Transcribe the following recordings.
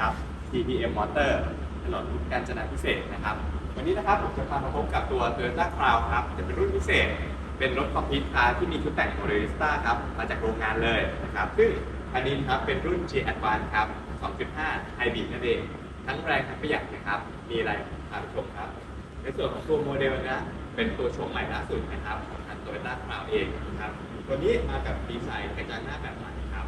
นะครับ TPM Motor ถนนกาญจนาพิเศษนะครับ วันนี้นะครับผมจะพามาพบกับตัว Toyota Crown ครับ จะเป็นรุ่นพิเศษ เป็นรถคอมพิวต์คาร์ที่มีชุดแต่งโมเดลิสต้าครับ มาจากโรงงานเลยนะครับ ซึ่งอันนี้ครับเป็นรุ่น G Advance ครับ 2.5 Hybrid นั่นเอง ทั้งแรงทั้งประหยัดนะครับ มีอะไรพาไปชมครับ ในส่วนของตัวโมเดลนะ เป็นตัวโฉมใหม่ล่าสุดนะครับของทาง Toyota Crown เองนะครับ ตัวนี้มากับดีไซน์กระจังหน้าแบบใหม่ครับ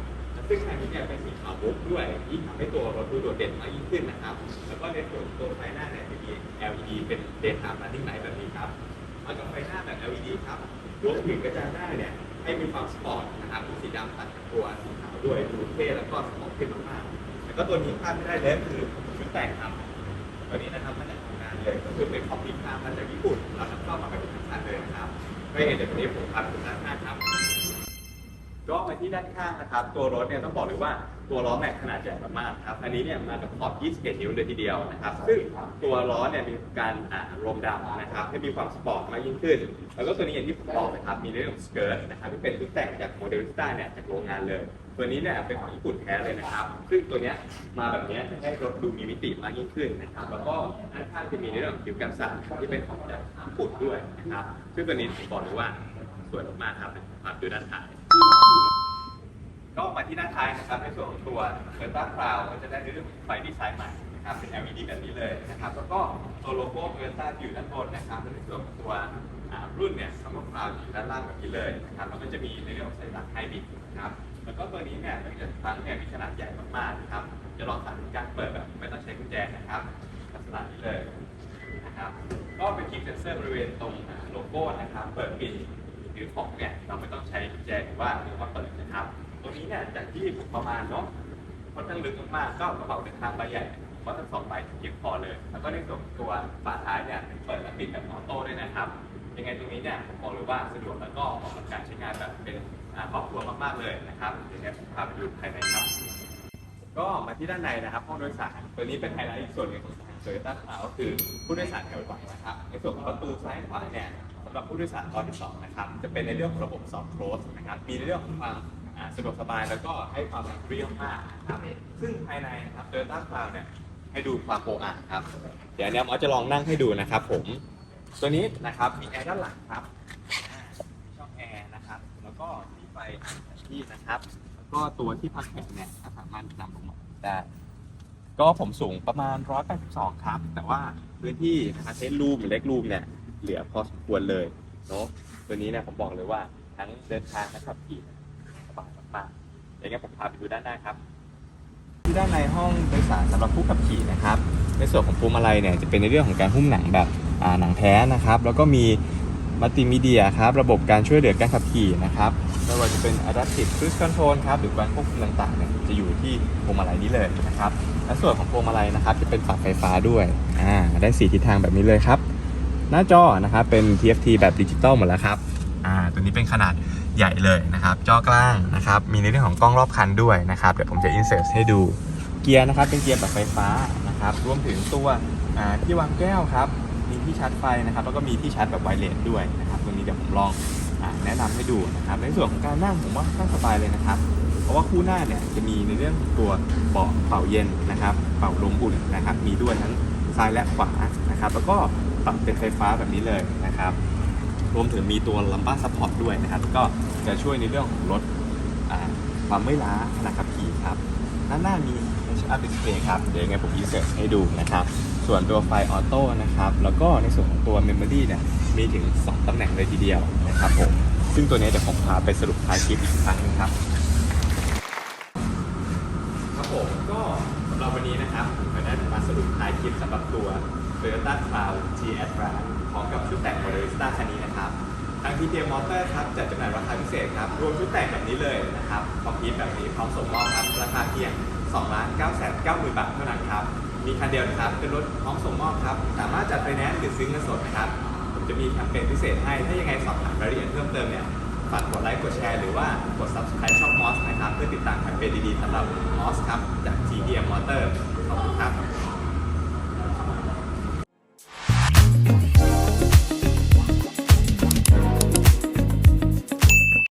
ซึ่งคันนี้เนี่ยเป็นสีขาวมุกด้วยยิ่งทำให้ตัวรถดูโดดเด่นมากยิ่งขึ้นนะครับ แล้วก็ในส่วนตัวไฟหน้าเนี่ยจะมี LED เป็น daytime running light แบบนี้ครับมากับไฟหน้าแบบ LED ครับรวมถึงกระจังหน้าเนี่ยให้มีความสปอร์ตนะครับมีสีดำตัดกับตัวสีขาวด้วยดูเท่แล้วก็สปอร์ตขึ้นมากๆแล้วก็ตัวนี้พลาดไม่ได้เลยคือชุดแต่งครับตัวนี้นะครับมาจากโรงงานเลยก็คือเป็นคอมพิวเตอร์มาจากญี่ปุ่นเรานำเข้ามาเป็นทั้งคันเลยนะครับไม่เห็นเดี๋ยววันนี้ผมพาไปดูด้านหน้าครับ ก็มาที่ด้านข้างนะครับ ตัวรถเนี่ยต้องบอกเลยว่าตัวล้อแม็กขนาดใหญ่มากๆครับ อันนี้เนี่ยมากับขอบ 21 นิ้วเลยทีเดียวนะครับ ซึ่งตัวล้อเนี่ยมีการอ่ารมดำนะครับให้มีความสปอร์ตมากยิ่งขึ้น แล้วก็ตัวนี้อย่างที่ผมบอกนะครับ มีเรื่องของสเกิร์ตนะครับที่เป็นชุดแต่งจากโมเดลิสต้าเนี่ยจากโรงงานเลย ตัวนี้เนี่ยเป็นของญี่ปุ่นแท้เลยนะครับ ซึ่งตัวเนี้ยมาแบบเนี้ยจะให้รถดูมีมิติมากยิ่งขึ้นนะครับ แล้วก็ด้านข้างจะมีเรื่องของผิวกันสั่นที่เป็นของจากญี่ปุ่นด้วยนะครับ ซึ่งตัวนี้ผมบอกเลยว่าสวยมากๆครับมาดูด้านท้าย ก็มาที่ด้าท้ายนะครับในส่วนของตัว Toyota Crown ก็จะได้ในเรื่องไฟดีไซน์ใหม่นะครับเป็น LED แบบนี้เลยนะครับแล้วก็ตัวโลโก้ Toyota อยู่ด้านบนนะครับในส่วนของตัวรุ่นเนี่ยสำหรับ Crown อยู่ด้านล่างแบบนี้เลยนะครับแล้วก็จะมีในเรื่องของสัญลักไฮบริดนะครับแล้วก็ตัวนี้เนี่ยหลังจากครั้งเนี่ยมีขนาดใหญ่มากๆนะครับจะลองสาธิตการเปิดแบบไม่ต้องใช้กุญแจนะครับลักษณะนี้เลยนะครับก็เป็นคลิกเซนเซอร์บริเวณตรงโลโก้นะครับ เปิดปิดหรือของเนี่ยเราไม่ต้อง กุญแจหรือว่าหรือว่าเปิดนะครับตัวนี้เนี่ยจากที่ผมประมาณเนาะค่อนข้างลึกมากๆก็กระเป๋าเดินทางใบใหญ่ก็ทั้งสองใบเพียงพอเลย แล้วก็ในส่วนตัวฝาท้ายเนี่ยเปิดและปิดแบบออโต้ด้วยนะครับยังไงตรงนี้เนี่ยผมบอกเลยว่าสะดวกแล้วก็เหมาะกับการใช้งานแบบเป็นครอบครัวมากๆเลยนะครับเดี๋ยวนี้ผมพาไปดูภายในครับ ก็มาที่ด้านในนะครับห้องโดยสารตัวนี้เป็นไฮไลท์อีกส่วนหนึ่งของทางโตโยต้าคาวก็คือผู้โดยสารแถวหลังนะครับในส่วนของประตูซ้ายขวาเนี่ยำหรับผู้โดยสารตอนที่สองนะครับ จะเป็นในเรื่องของระบบซอฟต์โคลสนะครับ มีในเรื่องของความสะดวกสบายแล้วก็ให้ความเรียบมากนะครับ ซึ่งภายในนะครับโตโยต้าคาวเนี่ยให้ดูความโปร่งครับ เดี๋ยวเนี้ยหมอจะลองนั่งให้ดูนะครับ ผม ตัวนี้นะครับมีแอร์ด้านหลังครับ ช่องแอร์นะครับ แล้วก็ที่ไฟที่นะครับ แล้วก็ตัวที่พักแขนเนี่ยสามารถนำลงมาได้ก็ผมสูงประมาณ 182 ครับ แต่ว่าพื้นที่นะครับเทนรูมหรือเล็กรูมเนี่ย เหลือพอสมควรเลยเนาะตัวนี้เนี่ยผมบอกเลยว่าทั้งเดินทางและขับขี่สบายมากๆอย่างนี้นผมพาไปดูด้านหน้าครับที่ด้านในห้องโดยสารสำหรับผู้ขับขี่นะครับ ในส่วนของพวงมาลัยเนี่ยจะเป็นในเรื่องของการหุ้มหนังแบบหนังแท้นะครับ แล้วก็มีมัลติมีเดียครับระบบการช่วยเหลือการขับขี่นะครับไม่ว่าจะเป็น Adaptive Cruise Control ครับหรือการควบคุมต่างๆเนี่ยจะอยู่ที่พวงมาลัยนี้เลยนะครับและส่วนของพวงมาลัยนะครับจะเป็นปรับไฟฟ้าด้วยอ่าได้สีทิศทางแบบนี้เลยครับ หน้าจอนะครับเป็น TFT แบบดิจิตอลหมดแล้วครับอ่าตัวนี้เป็นขนาดใหญ่เลยนะครับจอกลางนะครับมีในเรื่องของกล้องรอบคันด้วยนะครับเดี๋ยวผมจะ insert ให้ดูเกียร์นะครับเป็นเกียร์แบบไฟฟ้านะครับรวมถึงตัวอ่าที่วางแก้วครับมีที่ชาร์จไฟนะครับแล้วก็มีที่ชาร์จแบบไวเลสด้วยนะครับตัวนี้เดี๋ยวผมลองอาแนะนำให้ดูนะครับในส่วนของการนั่งผมว่านั่งสบายเลยนะครับ เพราะว่าคู่หน้าเนี่ยจะมีในเรื่องของตัวเบาะเป่าเย็นนะครับ เป่าลมอุ่นนะครับ มีด้วยทั้งซ้ายและขวานะครับ แล้วก็ ปรับเป็นไฟฟ้าแบบนี้เลยนะครับ รวมถึงมีตัวลัมบ้าซัพพอร์ตด้วยนะครับ ก็จะช่วยในเรื่องของลดความไม่ล้าขณะขับขี่ครับด้านหน้ามี Head-up Display ครับ เดี๋ยวยังไงผม insert ให้ดูนะครับ ส่วนตัวไฟออโต้นะครับ แล้วก็ในส่วนของตัว Memory เนี่ย มีถึง 2 ตำแหน่งเลยทีเดียวนะครับผม ซึ่งตัวนี้เดี๋ยวผมพาไปสรุปท้ายคลิปอีกครั้งนึงครับ ครับผมก็สำหรับวันนี้นะครับผมก็ได้มาสรุปท้ายคลิปสำหรับตัว Toyota Crown G Advance พร้อมกับชุดแต่ง Modelista คันนี้นะครับ ทาง TPM Motor ครับจัดจำหน่ายราคาพิเศษครับ รวมชุดแต่งแบบนี้เลยนะครับคอมพิวแบบนี้พร้อมส่งมอบครับ ราคาเพียง2ล้าน9 9 0 0 0บาทเท่านั้นครับ มีคันเดียวนะครับ เป็นรถพร้อมส่งมอบครับ สามารถจัดไฟแนนซ์หรือซื้อเงินสดนะครับ ผมจะมีแคมเปญพิเศษให้ ถ้ายังไงสอบถามรายละเอียดเพิ่มเติมเนี่ย ฝากกดไลค์ กดแชร์ หรือว่ากด subscribe ช่อง MOS นะครับ เพื่อติดตามแคมเปญดีๆสำหรับ MOS ครับ จาก TPM Motor ขอบคุณครับ